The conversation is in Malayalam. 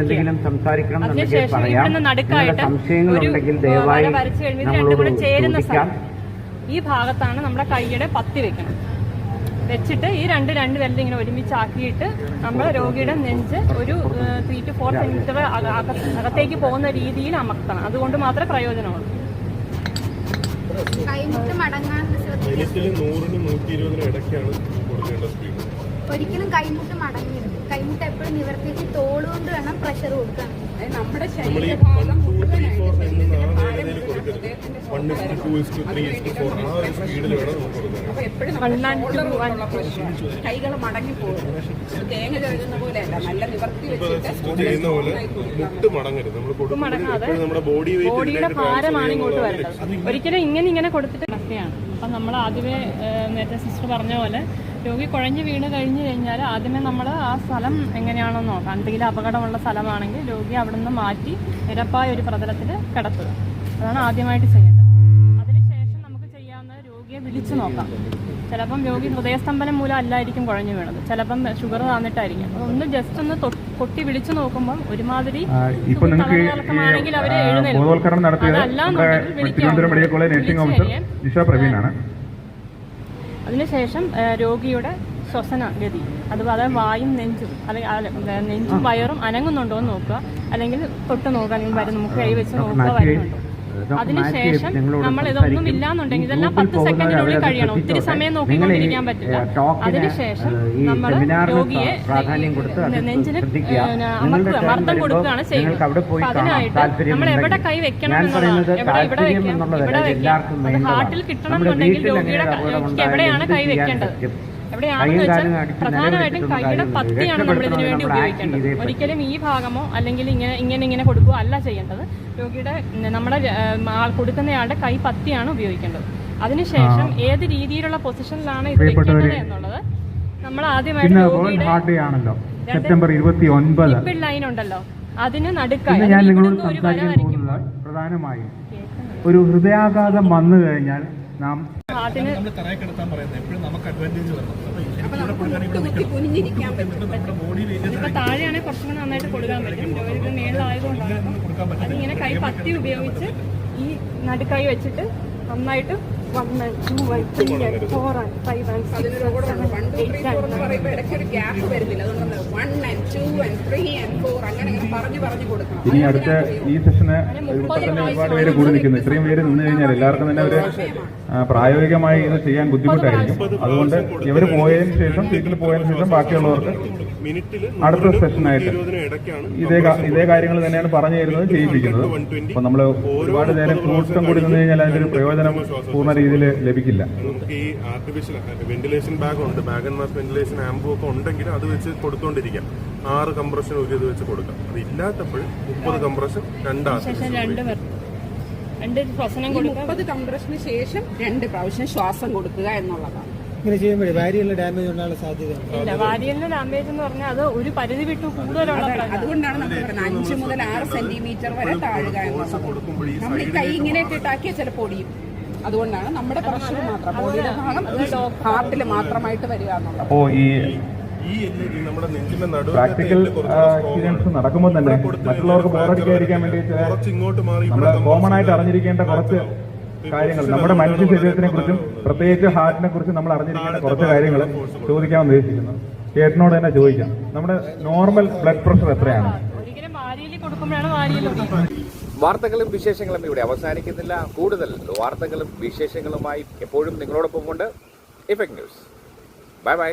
എന്തെങ്കിലും സംസാരിക്കണം എന്നുണ്ടെങ്കിൽ പറയാം. സംശയങ്ങളുണ്ടെങ്കിൽ ദയവായി നമ്മളോട് ചോദിക്കാം. ഈ ഭാഗത്താണ് നമ്മുടെ കൈയുടെ പത്തി വെക്കണം. വെച്ചിട്ട് ഈ രണ്ട് രണ്ട് വിരൽ ഇങ്ങനെ ഒരുമിച്ചാക്കിയിട്ട് നമ്മൾ രോഗിയുടെ നെഞ്ച് ഒരു ത്രീ ടു ഫോർ സെന്റിമീറ്റർ അകത്തേക്ക് പോകുന്ന രീതിയിൽ അമർത്തണം. അതുകൊണ്ട് മാത്രമേ പ്രയോജനമുള്ളൂ. ഒരിക്കലും കൈമുട്ട് മടങ്ങരുത് കൈമുട്ട് എപ്പോഴും നിവർത്തിച്ച് തോളുകൊണ്ട് വേണം പ്രഷർ കൊടുക്കാൻ. നമ്മുടെ two, കൈകൾ മടങ്ങി പോകും തേങ്ങ പോലെ പോലെയല്ല. നല്ല നിവർത്തി ചെയ്യുന്ന പോലെ മുട്ട് മടങ്ങരുത്. നമ്മൾ മടങ്ങാതെ ബോഡിയുടെ ഭാരമാണ് ഇങ്ങോട്ട് വരുന്നത് ഒരിക്കലും ഇങ്ങനെ ഇങ്ങനെ കൊടുത്തിട്ട് കിടക്കുകയാണ് അപ്പം നമ്മൾ ആദ്യമേ നേരത്തെ സിസ്റ്റർ പറഞ്ഞ പോലെ രോഗി കുഴഞ്ഞു വീണ് കഴിഞ്ഞ് കഴിഞ്ഞാൽ ആദ്യമേ നമ്മൾ ആ സ്ഥലം എങ്ങനെയാണെന്ന് നോക്കാം എന്തെങ്കിലും അപകടമുള്ള സ്ഥലമാണെങ്കിൽ രോഗി അവിടെ നിന്ന് മാറ്റി നിരപ്പായ ഒരു പ്രതലത്തിൽ കിടത്തുക. അതാണ് ആദ്യമായിട്ട് ചെയ്യേണ്ടത്. അതിനുശേഷം നമുക്ക് ചെയ്യാവുന്നത് രോഗിയെ വിളിച്ചു നോക്കാം. ചിലപ്പം രോഗി ഹൃദയസ്തംഭനം മൂലം അല്ലായിരിക്കും കുഴഞ്ഞു വീണത്. ചിലപ്പം ഷുഗർ തന്നിട്ടായിരിക്കും. ഒന്ന് ജസ്റ്റ് ഒന്ന് കൊട്ടി വിളിച്ചു നോക്കുമ്പോൾ ഒരുമാതിരി ബോധവൽക്കരണം നടത്തിയത് അതല്ല നമ്മുടെ എന്നുണ്ടെങ്കിൽ വിളിക്കാം. Thiruvananthapuram medical college nursing officer Nisha പ്രവീണാണ്. അതിനുശേഷം രോഗിയുടെ ശ്വസന ഗതി അതുപോലെ വായും നെഞ്ചും അല്ലെങ്കിൽ നെഞ്ചും വയറും അനങ്ങുന്നുണ്ടോ എന്ന് നോക്കുക. അല്ലെങ്കിൽ തൊട്ട് നോക്കുക അല്ലെങ്കിൽ വരും നമുക്ക് കൈ വെച്ച് നോക്കുക വരുന്നുണ്ടോ. അതിനുശേഷം നമ്മൾ ഇതൊന്നും. ഇല്ലാന്നുണ്ടെങ്കിൽ ഇതെല്ലാം പത്ത് സെക്കൻഡിനുള്ളിൽ കഴിയണം. ഒത്തിരി സമയം നോക്കിക്കൊണ്ടിരിക്കാൻ പറ്റില്ല. അതിനുശേഷം നമ്മൾ രോഗിയെ നെഞ്ചിന് അമർത്തുക മർദ്ദം കൊടുക്കുകയാണ് ചെയ്യുന്നത്. അതിനായിട്ട് നമ്മൾ എവിടെ കൈ വെക്കണം എന്നുള്ളതാണ് എവിടെ ഇവിടെ വെക്കണം വെക്കാം ഇവിടെ അത് ഹാർട്ടിൽ കിട്ടണം എന്നുണ്ടെങ്കിൽ രോഗിയുടെ എവിടെയാണ് കൈ വെക്കേണ്ടത്? എവിടെയാണെന്ന് കൈയും വെച്ചാൽ കാലും അടിച്ച് പ്രധാനമായിട്ടും കൈയുടെ പത്തിയാണ് നമ്മൾ ഇതിനു വേണ്ടി ഉപയോഗിക്കേണ്ടത്. ഒരിക്കലും ഈ ഭാഗമോ അല്ലെങ്കിൽ ഇങ്ങനെ ഇങ്ങനെ ഇങ്ങനെ കൊടുക്കുകയോ അല്ല ചെയ്യേണ്ടത്. രോഗിയുടെ നമ്മുടെ ആൾ കൊടുക്കുന്നയാളുടെ കൈ പത്തിയാണ് ഉപയോഗിക്കേണ്ടത്. അതിനുശേഷം ഏത് രീതിയിലുള്ള പൊസിഷനിലാണ് ഇത് വെക്കേണ്ടത് എന്നുള്ളത് നമ്മൾ ആദ്യമായിട്ട് രോഗിയുടെ സെപ്റ്റംബർ ഇരുപത്തി ഒൻപത് ലൈൻ ഉണ്ടല്ലോ. അതിന് നടുക്കായി. ഇന്ന് ഞാൻ അതിന് നിങ്ങളോട് ഒരു സംസാരിക്കാൻ പോകുന്നത് പ്രധാനമായും ഒരു ഹൃദയാഘാതം വന്നു കഴിഞ്ഞാൽ നാം ഇപ്പൊ താഴെയാണെങ്കിൽ കുറച്ചും കൂടെ നന്നായിട്ട് കൊടുക്കാൻ പറ്റും. രോഗിക്ക് മേളിലായതുകൊണ്ടാണ് അതിങ്ങനെ കൈ പത്തി ഉപയോഗിച്ച് ഈ നടുക്കൈ വെച്ചിട്ട് നന്നായിട്ട് one two three one two three four and five and six gap വരുന്നില്ല. അതുകൊണ്ട് വൺ ആൻഡ് ടു ആൻഡ് ഇനി അടുത്ത ഈ സെഷന് ഇപ്പൊ തന്നെ ഒരുപാട് പേര് കൂടി നിൽക്കുന്നു. ഇത്രയും പേര് നിന്ന് കഴിഞ്ഞാൽ എല്ലാവർക്കും തന്നെ ഒരു പ്രായോഗികമായി ഇത് ചെയ്യാൻ ബുദ്ധിമുട്ടായിരിക്കും. അതുകൊണ്ട് ഇവർ പോയതിനു ശേഷം വീട്ടിൽ പോയതിനു ശേഷം ബാക്കിയുള്ളവർക്ക് അടുത്ത സെഷനായിട്ട് ഇതേ ഇതേ കാര്യങ്ങൾ തന്നെയാണ് പറഞ്ഞു തരുന്നത് ചെയ്യിപ്പിക്കുന്നത്. അപ്പൊ നമ്മൾ ഒരുപാട് നേരം കൂട്ടം കൂടി നിന്ന് കഴിഞ്ഞാൽ അതിന്റെ ഒരു പ്രയോജനം പൂർണ രീതിയിൽ ലഭിക്കില്ല. നമുക്ക് ഈ ആർട്ടിഫിഷ്യൽ വെന്റിലേഷൻ ബാഗ് ഉണ്ട്. ബാഗ് ആൻഡ് മാസ് വെന്റിലേഷൻ ആംബും ഒക്കെ ഉണ്ടെങ്കിൽ അത് വെച്ച് കൊടുത്തോണ്ടിരിക്കാം. ആറ് കംപ്രഷൻ ഒരു ഇത് വെച്ച് കൊടുക്കാം. അത് ഇല്ലാത്തപ്പോൾ മുപ്പത് കംപ്രഷൻ രണ്ടാം രണ്ട് ശ്വസനം കൊടുക്കുക മുപ്പത് കംപ്രഷന് ശേഷം രണ്ട് പ്രാവശ്യം ശ്വാസം കൊടുക്കുക എന്നുള്ളതാണ്. ഇങ്ങനെ ചെയ്യുമ്പോഴേ വാരിയുള്ള ഡാമേജ് ഉണ്ടാകാനുള്ള സാധ്യത ഇല്ല വാരിയലിന് ഡാമേജ് എന്ന് പറഞ്ഞാൽ അത് ഒരു പരിധി വിട്ടു കൂടുതലുള്ള പ്രശ്നം. അതുകൊണ്ടാണ് നമ്മൾ പറയുന്നത് അഞ്ച് മുതൽ ആറ് സെന്റിമീറ്റർ വരെ താഴുക എന്നുള്ളത്. നമ്മൾ ഈ കൈ ഇങ്ങനെ ഇട്ടിട്ടാക്കിയാൽ ചിലപ്പോൾ ഒടിയും. അതുകൊണ്ടാണ് നമ്മുടെ പ്രഷർ മാത്രം ബോഡിയുടെ ഭാഗം ഹാർട്ടിൽ മാത്രമായിട്ട് വരിക എന്നുള്ളത്. അപ്പോൾ ഈ ഈ എല്ല് നമ്മുടെ നെഞ്ചിന്റെ നടുവിലത്തെ പ്രാക്ടിക്കൽ എല്ല് കുറച്ച് എക്സ്പീരിയൻസ് നടക്കുമ്പോൾ തന്നെ മറ്റുള്ളവർക്ക് ബോറടിക്കാതിരിക്കാൻ വേണ്ടി ചില കുറച്ച് ഇങ്ങോട്ട് മാറി നമ്മൾ കോമൺ ആയിട്ട് അറിഞ്ഞിരിക്കേണ്ട കുറച്ച് കാര്യങ്ങൾ. നമ്മുടെ മനുഷ്യ ശരീരത്തിനെ കുറിച്ചും പ്രത്യേകിച്ച് ഹാർട്ടിനെ കുറിച്ചും നമ്മൾ അറിഞ്ഞിരിക്കുന്ന കുറച്ച് കാര്യങ്ങൾ ചോദിക്കാൻ ഉദ്ദേശിക്കുന്നു. ചേട്ടനോട് തന്നെ ചോദിക്കാം. നമ്മുടെ നോർമൽ ബ്ലഡ് പ്രഷർ എത്രയാണ്? വാർത്തകളും വിശേഷങ്ങളും ഇവിടെ അവസാനിക്കുന്നില്ല. കൂടുതൽ വാർത്തകളും വിശേഷങ്ങളുമായി എപ്പോഴും നിങ്ങളോടൊപ്പം കൊണ്ട് ഇഫക്ട് ന്യൂസ് ബൈ ബൈ